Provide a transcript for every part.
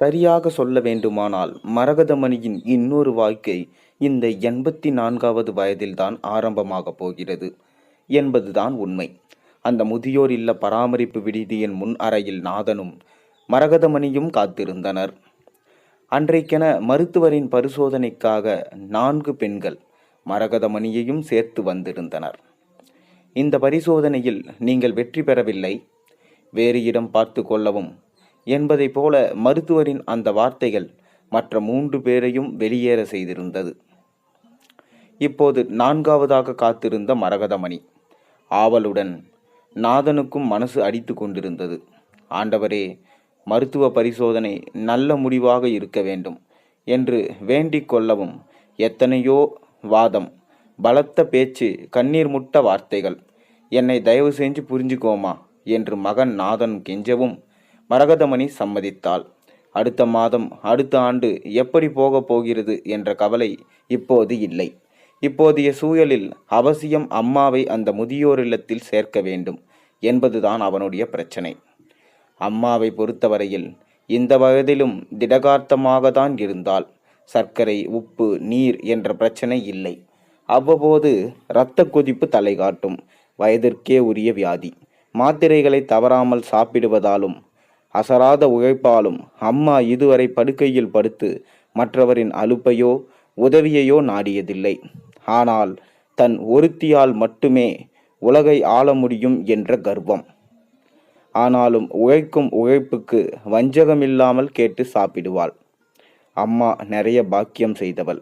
சரியாக சொல்ல வேண்டுமானால் மரகதமணியின் இன்னொரு வாழ்க்கை இந்த எண்பத்தி நான்காவது வயதில்தான் ஆரம்பமாகப் போகிறது என்பதுதான் உண்மை. அந்த முதியோர் இல்ல பராமரிப்பு விடுதியின் முன் அறையில் நாதனும் மரகதமணியும் காத்திருந்தனர். அன்றைக்கென மருத்துவரின் பரிசோதனைக்காக நான்கு பெண்கள் மரகதமணியையும் சேர்த்து வந்திருந்தனர். இந்த பரிசோதனையில் நீங்கள் வெற்றி பெறவில்லை. வேறு இடம் பார்த்து கொள்ளவும் என்பதைப் போல மருத்துவரின் அந்த வார்த்தைகள் மற்ற மூன்று பேரையும் வெளியேற செய்திருந்தது. இப்போது நான்காவதாக காத்திருந்த மரகதமணி ஆவலுடன் நாதனுக்கும் மனசு அடித்து கொண்டிருந்தது. ஆண்டவரே மருத்துவ பரிசோதனை நல்ல முடிவாக இருக்க வேண்டும் என்று வேண்டிக் கொள்ளவும் எத்தனையோ வாதம் பலத்த பேச்சு கண்ணீர் முட்ட வார்த்தைகள் என்னை தயவு செஞ்சு புரிஞ்சுக்கோமா என்று மகன் நாதன் கெஞ்சவும் மரகதமணி சம்மதித்தாள். அடுத்த மாதம் அடுத்த ஆண்டு எப்படி போகப் போகிறது என்ற கவலை இப்போது இல்லை. இப்போதைய சூழலில் அவசியம் அம்மாவை அந்த முதியோர் இல்லத்தில் சேர்க்க வேண்டும் என்பதுதான் அவனுடைய பிரச்சனை. அம்மாவை பொறுத்தவரையில் இந்த வயதிலும் திடகார்த்தமாக தான் இருந்தால் சர்க்கரை உப்பு நீர் என்ற பிரச்சனை இல்லை. அவ்வப்போது இரத்த கொதிப்பு தலை காட்டும். வயதிற்கே உரிய வியாதி. மாத்திரைகளை தவறாமல் சாப்பிடுவதாலும் அசராத உழைப்பாலும் அம்மா இதுவரை படுக்கையில் படுத்து மற்றவரின் அலுப்பையோ உதவியையோ நாடியதில்லை. ஆனால் தன் ஒருத்தியால் மட்டுமே உலகை ஆள முடியும் என்ற கர்வம். ஆனாலும் உழைக்கும் உழைப்புக்கு வஞ்சகமில்லாமல் கேட்டு சாப்பிடுவாள். அம்மா நிறைய பாக்கியம் செய்தவள்.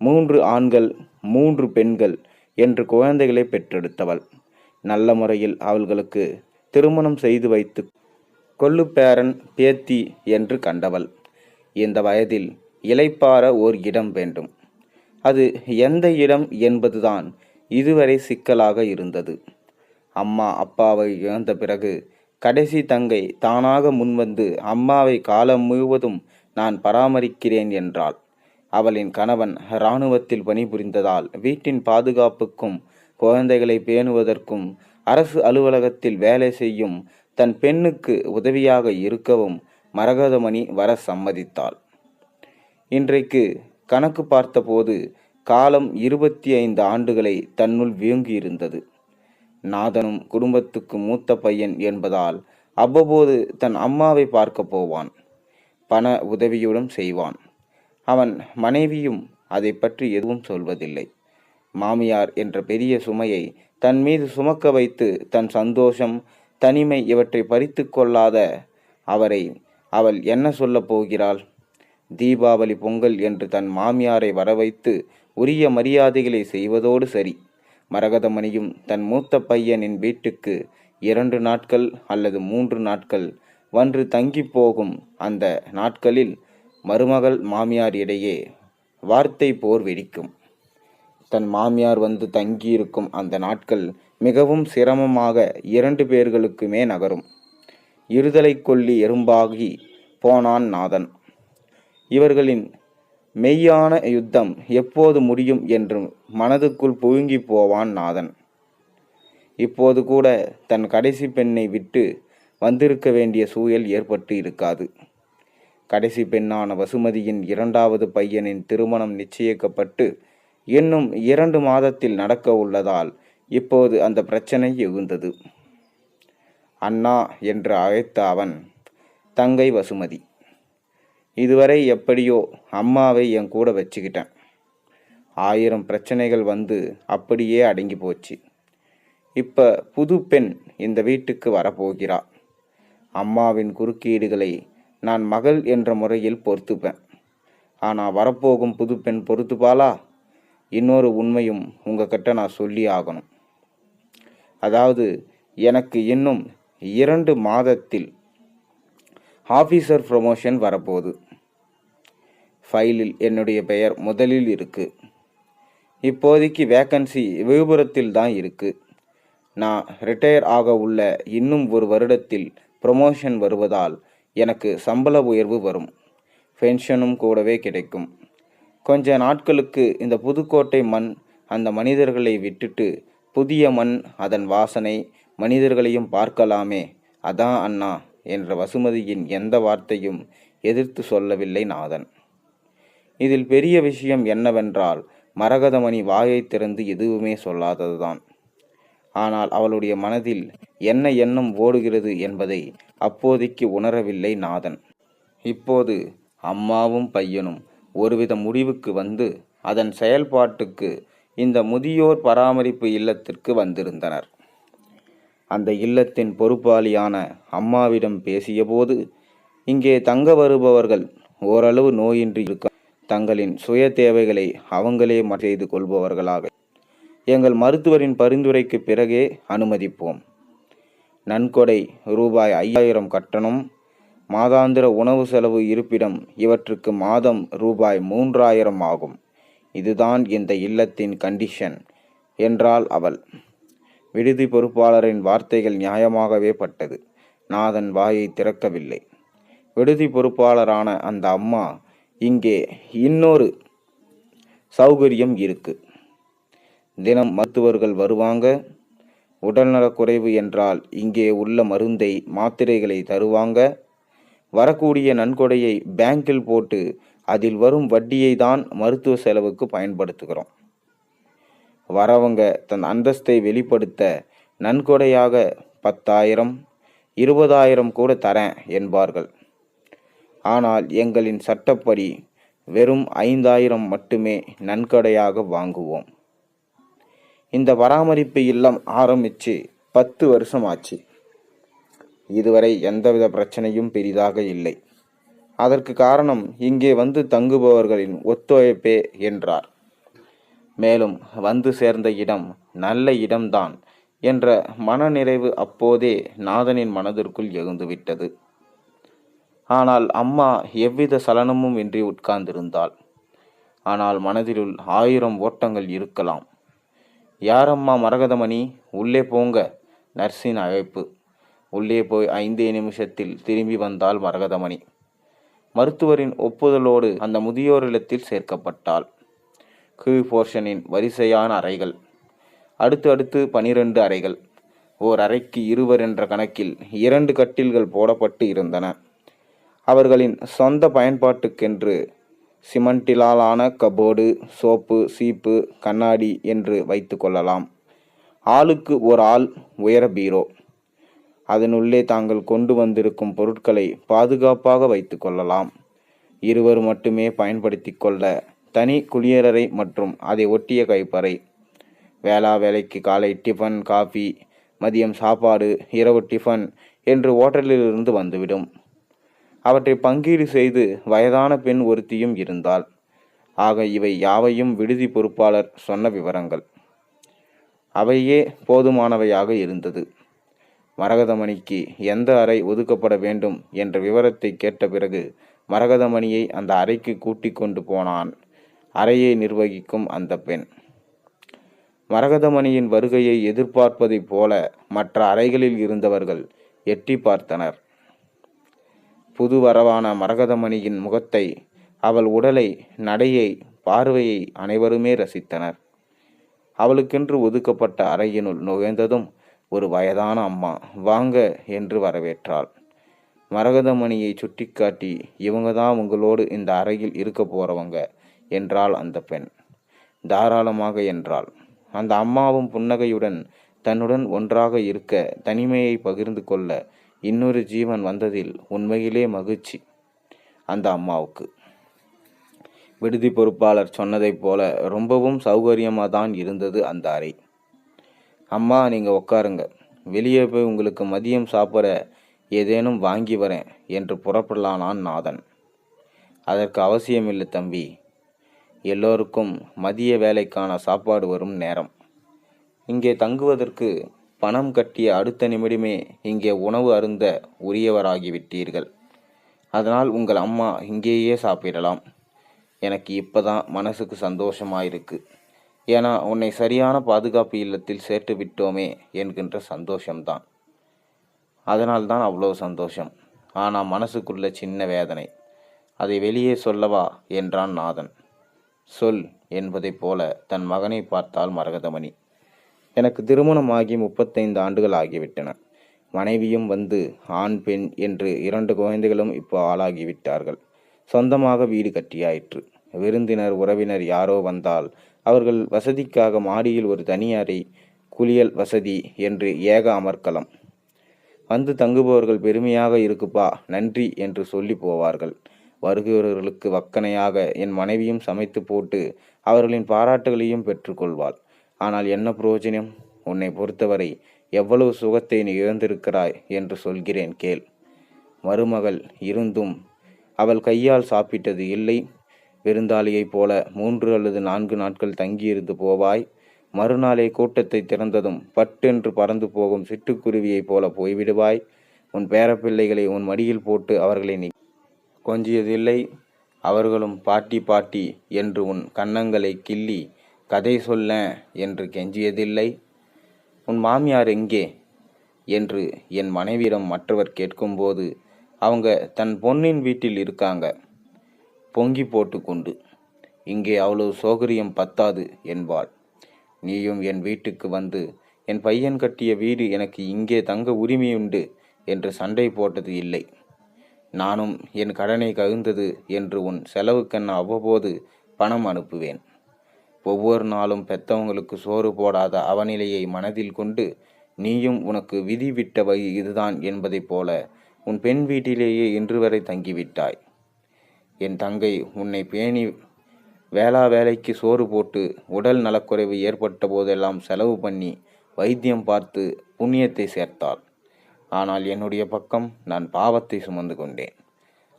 மூன்று ஆண்கள் மூன்று பெண்கள் என்று குழந்தைகளை பெற்றெடுத்தவள். நல்ல முறையில் அவள்களுக்கு திருமணம் செய்து வைத்து கொள்ளுப்பேரன் பேத்தி என்று கண்டவள். இந்த வயதில் இளைப்பாற ஓர் இடம் வேண்டும். அது எந்த இடம் என்பதுதான் இதுவரை சிக்கலாக இருந்தது. அம்மா அப்பாவை இழந்த பிறகு கடைசி தங்கை தானாக முன்வந்து அம்மாவை காலம் முழுவதும் நான் பராமரிக்கிறேன் என்றாள். அவளின் கணவன் இராணுவத்தில் பணிபுரிந்ததால் வீட்டின் பாதுகாப்புக்கும் குழந்தைகளை பேணுவதற்கும் அரசு அலுவலகத்தில் வேலை செய்யும் தன் பெண்ணுக்கு உதவியாக இருக்கவும் மரகதமணி வர சம்மதித்தாள். இன்றைக்கு கணக்கு பார்த்தபோது காலம் இருபத்தி ஐந்து ஆண்டுகளை தன்னுள் வீங்கியிருந்தது. நாதனும் குடும்பத்துக்கு மூத்த பையன் என்பதால் அவ்வப்போது தன் அம்மாவை பார்க்க போவான். பண உதவியுடன் செய்வான். அவன் மனைவியும் அதை பற்றி எதுவும் சொல்வதில்லை. மாமியார் என்ற பெரிய சுமையை தன் மீது சுமக்க வைத்து தன் சந்தோஷம் தனிமை இவற்றை பறித்து கொள்ளாத அவரை அவள் என்ன சொல்லப் போகிறாள்? தீபாவளி பொங்கல் என்று தன் மாமியாரை வரவைத்து உரிய மரியாதைகளை செய்வதோடு சரி. மரகதமணியும் தன் மூத்த பையனின் வீட்டுக்கு இரண்டு நாட்கள் அல்லது மூன்று நாட்கள் வன்று தங்கி போகும் அந்த நாட்களில் மருமகள் மாமியார் இடையே வார்த்தை போர் வெடிக்கும். தன் மாமியார் வந்து தங்கியிருக்கும் அந்த நாட்கள் மிகவும் சிரமமாக இரண்டு பேர்களுக்குமே நகரும். இருதலை கொல்லி எறும்பாகி போனான் நாதன். இவர்களின் மெய்யான யுத்தம் எப்போது முடியும் என்று மனதுக்குள் புழுங்கி போவான் நாதன். இப்போது கூட தன் கடைசி பெண்ணை விட்டு வந்திருக்க வேண்டிய சூழல் ஏற்பட்டு இருக்காது. கடைசி பெண்ணான வசுமதியின் இரண்டாவது பையனின் திருமணம் நிச்சயிக்கப்பட்டு இன்னும் இரண்டு மாதத்தில் நடக்க உள்ளதால் இப்போது அந்த பிரச்சனை எழுந்தது. அண்ணா என்று அழைத்த அவன் தங்கை வசுமதி. இதுவரை எப்படியோ அம்மாவை என் கூட வச்சுக்கிட்டேன். ஆயிரம் பிரச்சனைகள் வந்து அப்படியே அடங்கி போச்சு. இப்போ புது பெண் இந்த வீட்டுக்கு வரப்போகிறா. அம்மாவின் குறுக்கீடுகளை நான் மகள் என்ற முறையில் பொறுத்துப்பேன். ஆனால் வரப்போகும் புது பெண் பொறுத்துப்பாளா? இன்னொரு உண்மையும் உங்ககிட்ட நான் சொல்லி ஆகணும். அதாவது எனக்கு இன்னும் இரண்டு மாதத்தில் ஆஃபீஸர் ப்ரொமோஷன் வரப்போகுது. ஃபைலில் என்னுடைய பெயர் முதலில் இருக்குது இப்போதைக்கு வேக்கன்சி விழுப்புரத்தில் தான் இருக்குது நான் ரிட்டையர் ஆக உள்ள இன்னும் ஒரு வருடத்தில் ப்ரொமோஷன் வருவதால் எனக்கு சம்பள உயர்வு வரும். பென்ஷனும் கூடவே கிடைக்கும். கொஞ்ச நாட்களுக்கு இந்த புதுக்கோட்டை மண் அந்த மனிதர்களை விட்டுட்டு புதிய மண் அதன் வாசனை மனிதர்களையும் பார்க்கலாமே. அதான் அண்ணா என்ற வசுமதியின் எந்த வார்த்தையும் எதிர்த்து சொல்லவில்லை நாதன். இதில் பெரிய விஷயம் என்னவென்றால் மரகதமணி வாயை திறந்து எதுவுமே சொல்லாததுதான். ஆனால் அவளுடைய மனதில் என்ன எண்ணம் ஓடுகிறது என்பதை அப்போதைக்கு உணரவில்லை நாதன். இப்போது அம்மாவும் பையனும் ஒருவித முடிவுக்கு வந்து அதன் செயல்பாட்டுக்கு இந்த முதியோர் பராமரிப்பு இல்லத்திற்கு வந்திருந்தனர். அந்த இல்லத்தின் பொறுப்பாளியான அம்மாவிடம் பேசியபோது இங்கே தங்க வருபவர்கள் ஓரளவு நோயின்றி இருக்க தங்களின் சுய தேவைகளை அவங்களே செய்து கொள்பவர்களாக. எங்கள் மருத்துவரின் பரிந்துரைக்கு பிறகே அனுமதிப்போம். நன்கொடை ரூபாய் ஐயாயிரம் கட்டணம் மாதாந்திர உணவு செலவு இருப்பிடம் இவற்றுக்கு மாதம் ரூபாய் மூன்றாயிரம் ஆகும். இதுதான் இந்த இல்லத்தின் கண்டிஷன் என்றாள் அவள். விடுதி பொறுப்பாளரின் வார்த்தைகள் நியாயமாகவே பட்டது. நாதன் வாயை திறக்கவில்லை. விடுதி பொறுப்பாளரான அந்த அம்மா இங்கே இன்னொரு சௌகரியம் இருக்கு. தினம் மருத்துவர்கள் வருவாங்க. உடல்நலக்குறைவு என்றால் இங்கே உள்ள மருந்தை மாத்திரைகளை தருவாங்க. வரக்கூடிய நன்கொடையை பேங்கில் போட்டு அதில் வரும் வட்டியை தான் மருத்துவ செலவுக்கு பயன்படுத்துகிறோம். வரவங்க தன் அந்தஸ்தை வெளிப்படுத்த நன்கொடையாக பத்தாயிரம் இருபதாயிரம் கூட தரேன் என்பார்கள். ஆனால் எங்களின் சட்டப்படி வெறும் ஐந்தாயிரம் மட்டுமே நன்கொடையாக வாங்குவோம். இந்த பராமரிப்பு இல்லம் ஆரம்பித்து பத்து வருஷம் ஆச்சு இதுவரை எந்தவித பிரச்சனையும் பெரிதாக இல்லை. அதற்கு காரணம் இங்கே வந்து தங்குபவர்களின் ஒத்துழைப்பே என்றார். மேலும் வந்து சேர்ந்த இடம் நல்ல இடம்தான் என்ற மனநிறைவு அப்போதே நாதனின் மனதிற்குள் எழுந்துவிட்டது. ஆனால் அம்மா எவ்வித சலனமும் இன்றி உட்கார்ந்திருந்தாள். ஆனால் மனதிலுள் ஆயிரம் ஓட்டங்கள் இருக்கலாம். யாரம்மா மரகதமணி? உள்ளே போங்க நர்ஸின் அழைப்பு. உள்ளே போய் ஐந்தே நிமிஷத்தில் திரும்பி வந்தாள் மரகதமணி. மருத்துவரின் ஒப்புதலோடு அந்த முதியோர் இல்லத்தில் சேர்க்கப்பட்டாள். கீழ் போர்ஷனின் வரிசையான அறைகள் அடுத்து அடுத்து பனிரெண்டு அறைகள் ஓர் அறைக்கு இருவர் என்ற கணக்கில் இரண்டு கட்டில்கள் போடப்பட்டு இருந்தன. அவர்களின் சொந்த பயன்பாட்டுக்கென்று சிமெண்டிலாலான கபோர்டு சோப்பு சீப்பு கண்ணாடி என்று வைத்து கொள்ளலாம். ஆளுக்கு ஒரு ஆள் உயர பீரோ. அதனுள்ளே தாங்கள் கொண்டு வந்திருக்கும் பொருட்களை பாதுகாப்பாக வைத்து கொள்ளலாம். இருவர் மட்டுமே பயன்படுத்தி கொள்ள தனி குளியலறை மற்றும் அதை ஒட்டிய கைப்பறை. வேளா வேலைக்கு காலை டிஃபன் காஃபி மதியம் சாப்பாடு இரவு டிஃபன் என்று ஓட்டலிலிருந்து வந்துவிடும். அவற்றை பங்கீடு செய்து வயதான பெண் ஒருத்தியும் இருந்தாள். ஆக இவை யாவையும் விடுதி பொறுப்பாளர் சொன்ன விவரங்கள். அவையே போதுமானவையாக இருந்தது. மரகதமணிக்கு எந்த அறை ஒதுக்கப்பட வேண்டும் என்ற விவரத்தை கேட்ட பிறகு மரகதமணியை அந்த அறைக்கு கூட்டிக் கொண்டு போனான். அறையை நிர்வகிக்கும் அந்த பெண். மரகதமணியின் வருகையை எதிர்பார்ப்பதைப் போல மற்ற அறைகளில் இருந்தவர்கள் எட்டி பார்த்தனர். புது வரவான மரகதமணியின் முகத்தை அவள் உடலை நடையை பார்வையை அனைவருமே ரசித்தனர். அவளுக்கென்று ஒதுக்கப்பட்ட அறையினுள் நுழைந்ததும் ஒரு வயதான அம்மா வாங்க என்று வரவேற்றாள். மரகதமணியை சுட்டிக்காட்டி இவங்க தான் உங்களோடு இந்த அறையில் இருக்க போறவங்க என்றாள் அந்த பெண். தாராளமாக என்றாள். அந்த அம்மாவும் புன்னகையுடன் தன்னுடன் ஒன்றாக இருக்க தனிமையை பகிர்ந்து கொள்ள இன்னொரு ஜீவன் வந்ததில் உண்மையிலே மகிழ்ச்சி அந்த அம்மாவுக்கு. விடுதி பொறுப்பாளர் சொன்னதைப் போல ரொம்பவும் சௌகரியமாக தான் இருந்தது அந்த அறை. அம்மா நீங்கள் உட்காருங்க வெளியே போய் உங்களுக்கு மதியம் சாப்பிட ஏதேனும் வாங்கி வரேன் என்று புறப்படலானான் நாதன். அதற்கு அவசியமில்லை தம்பி. எல்லோருக்கும் மதிய வேலைக்கான சாப்பாடு வரும் நேரம். இங்கே தங்குவதற்கு பணம் கட்டிய அடுத்த நிமிடமே இங்கே உணவு அருந்த உரியவராகிவிட்டீர்கள். அதனால் உங்கள் அம்மா இங்கேயே சாப்பிடலாம். எனக்கு இப்போதான் மனசுக்கு சந்தோஷமாயிருக்கு. ஏன்னா உன்னை சரியான பாதுகாப்பு இல்லத்தில் சேர்த்து விட்டோமே என்கின்ற சந்தோஷம்தான். அதனால்தான் அவ்வளோ சந்தோஷம். ஆனால் மனசுக்குள்ள சின்ன வேதனை. அதை வெளியே சொல்லவா? என்றான் நாதன். சொல் என்பதைப் போல தன் மகனை பார்த்தால் மரகதமணி. எனக்கு திருமணமாகி முப்பத்தைந்து ஆண்டுகள் ஆகிவிட்டன. மனைவியும் வந்து ஆண் பெண் என்று இரண்டு குழந்தைகளும் இப்போ ஆளாகிவிட்டார்கள் சொந்தமாக வீடு கட்டியாயிற்று. விருந்தினர் உறவினர் யாரோ வந்தால் அவர்கள் வசதிக்காக மாடியில் ஒரு தனியாரை குளியல் வசதி என்று ஏக அமர்க்கலாம். வந்து தங்குபவர்கள் பெருமையாக இருக்குப்பா நன்றி என்று சொல்லி போவார்கள். வருகிறவர்களுக்கு வக்கனையாக என் மனைவியும் சமைத்து போட்டு அவர்களின் பாராட்டுகளையும் பெற்றுக்கொள்வாள் ஆனால் என்ன பிரயோஜனம் உன்னை பொறுத்தவரை எவ்வளவு சுகத்தை நீ இழந்திருக்கிறாய் என்று சொல்கிறேன் கேள். மருமகள் இருந்தும் அவள் கையால் சாப்பிட்டது இல்லை விருந்தாளியைப் போல மூன்று அல்லது நான்கு நாட்கள் தங்கியிருந்து போவாய். மறுநாளே கூட்டத்தை திறந்ததும் பட்டென்று பறந்து போகும் சிட்டுக்குருவியைப் போல போய்விடுவாய். உன் பேரப்பிள்ளைகளை உன் மடியில் போட்டு அவர்களை நீ கொஞ்சியதில்லை. அவர்களும் பாட்டி பாட்டி என்று உன் கன்னங்களை கிள்ளி கதை சொல்ல என்று கெஞ்சியதில்லை. உன் மாமியார் எங்கே? என்று என் மனைவியிடம் மற்றவர் கேட்கும்போது அவங்க தன் பொன்னின் வீட்டில் இருக்காங்க. பொங்கி போட்டுக்கொண்டு இங்கே அவ்வளவு சௌகரியம் பத்தாது என்பாள். நீயும் என் வீட்டுக்கு வந்து என் பையன் கட்டிய வீடு எனக்கு இங்கே தங்க உரிமையுண்டு என்று சண்டை போட்டது இல்லை. நானும் என் கடனை ககுந்தது என்று உன் செலவுக்கென்ன அவ்வப்போது பணம் அனுப்புவேன். ஒவ்வொரு நாளும் பெத்தவங்களுக்கு சோறு போடாத அவநிலையை மனதில் கொண்டு நீயும் உனக்கு விதி விட்ட வழி இதுதான் என்பதைப் போல உன் பெண் வீட்டிலேயே இன்று வரை தங்கிவிட்டாய். என் தங்கை உன்னை பேணி வேளா வேலைக்கு சோறு போட்டு உடல் நலக்குறைவு ஏற்பட்ட போதெல்லாம் செலவு பண்ணி வைத்தியம் பார்த்து புண்ணியத்தை சேர்த்தாள். ஆனால் என்னுடைய பக்கம் நான் பாவத்தை சுமந்து கொண்டேன்.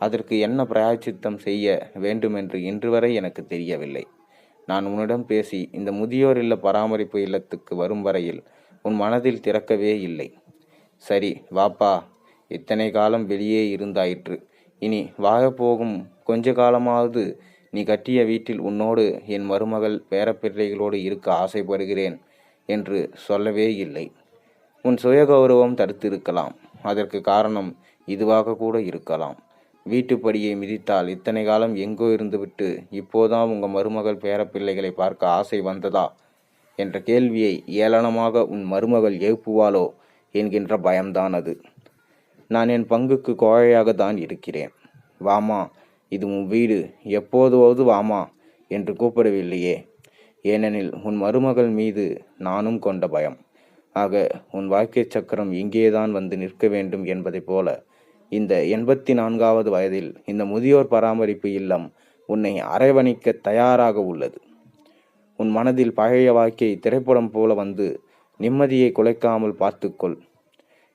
அதற்கு என்ன பிராயச்சித்தம் செய்ய வேண்டுமென்று இன்று வரை எனக்கு தெரியவில்லை. நான் உன்னிடம் பேசி இந்த முதியோர் இல்ல பராமரிப்பு இல்லத்துக்கு வரும் வரையில் உன் மனதில் திறக்கவே இல்லை. சரி வாப்பா இத்தனை காலம் வெளியே இருந்தாயிற்று. இனி வாழப்போகும் கொஞ்ச காலமாவது நீ கட்டிய வீட்டில் உன்னோடு என் மருமகள் பேரப்பிள்ளைகளோடு இருக்க ஆசைப்படுகிறேன் என்று சொல்லவே இல்லை. உன் சுயகௌரவம் தடுத்திருக்கலாம். அதற்கு காரணம் இதுவாக கூட இருக்கலாம். வீட்டுப்படியை மிதித்தால் இத்தனை காலம் எங்கோ இருந்துவிட்டு இப்போதான் உங்கள் மருமகள் பேரப்பிள்ளைகளை பார்க்க ஆசை வந்ததா? என்ற கேள்வியை ஏளனமாக உன் மருமகள் எழுப்புவாளோ என்கின்ற பயம்தான் அது. நான் என் பங்குக்கு கோழையாக தான் இருக்கிறேன். வாமா இது உன் வீடு. எப்போதுவது வாமா என்று கூப்பிடவில்லையே. ஏனெனில் உன் மருமகள் மீது நானும் கொண்ட பயம். ஆக உன் வாழ்க்கை சக்கரம் இங்கேதான் வந்து நிற்க வேண்டும் என்பதைப் போல இந்த எண்பத்தி நான்காவது வயதில் இந்த முதியோர் பராமரிப்பு இல்லம் உன்னை அரவணைக்க தயாராக உள்ளது. உன் மனதில் பழைய வாழ்க்கை திரைப்படம் போல வந்து நிம்மதியை குலைக்காமல் பார்த்துக்கொள்.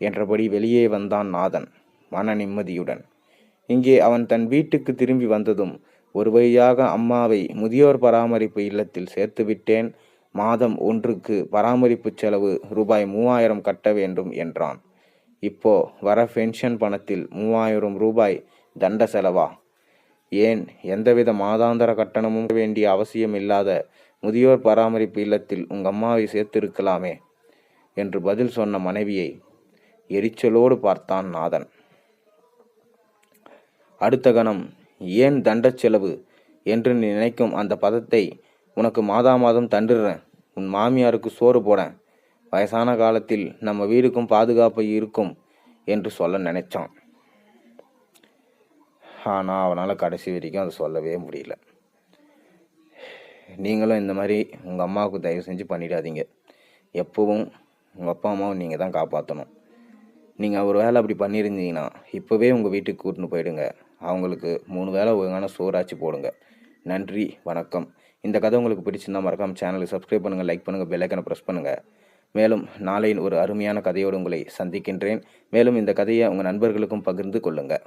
என்றபடி வெளியே வந்தான் நாதன் மன நிம்மதியுடன். இங்கே அவன் தன் வீட்டுக்கு திரும்பி வந்ததும் ஒரு வழியாக அம்மாவை முதியோர் பராமரிப்பு இல்லத்தில் சேர்த்துவிட்டேன் மாதம் ஒன்றுக்கு பராமரிப்பு செலவு ரூபாய் மூவாயிரம் கட்ட வேண்டும் என்றான். இப்போ வர பென்ஷன் பணத்தில் மூவாயிரம் ரூபாய் தண்ட செலவா? ஏன் எந்தவித மாதாந்திர கட்டணமும் வேண்டிய அவசியம் இல்லாத முதியோர் பராமரிப்பு இல்லத்தில் உங்க அம்மாவை சேர்த்திருக்கலாமே? என்று பதில் சொன்ன மனைவியை எரிச்சலோடு பார்த்தான் நாதன். அடுத்த கணம் ஏன் தண்ட செலவு என்று நீ நினைக்கும் அந்த பதத்தை உனக்கு மாதா மாதம் தண்டுடுறேன் உன் மாமியாருக்கு சோறு போடேன் வயசான காலத்தில் நம்ம வீடுக்கும் பாதுகாப்பு இருக்கும் என்று சொல்ல நினைச்சான். ஆனால் அவனால் கடைசி வரைக்கும் அதை சொல்லவே முடியல. நீங்களும் இந்த மாதிரி உங்கள் அம்மாவுக்கு தயவு செஞ்சு பண்ணிடாதீங்க. எப்பவும் உங்கள் அப்பா அம்மாவை நீங்கள் தான் காப்பாற்றணும் நீங்கள் ஒரு வேலை அப்படி பண்ணியிருந்தீங்கன்னா இப்போவே உங்கள் வீட்டுக்கு கூட்டின்னு போயிடுங்க. அவங்களுக்கு மூணு வேளை ஒழுங்கான சோறாச்சு போடுங்க. நன்றி வணக்கம். இந்த கதை உங்களுக்கு பிடிச்சிருந்தா மறக்காமல் சேனலுக்கு சப்ஸ்கிரைப் பண்ணுங்கள் லைக் பண்ணுங்கள் பெல்லைக்கனை ப்ரெஸ் பண்ணுங்கள் மேலும் நாளையின் ஒரு அருமையான கதையோடு உங்களை சந்திக்கின்றேன். மேலும் இந்த கதையை உங்கள் நண்பர்களுக்கும் பகிர்ந்து கொள்ளுங்கள்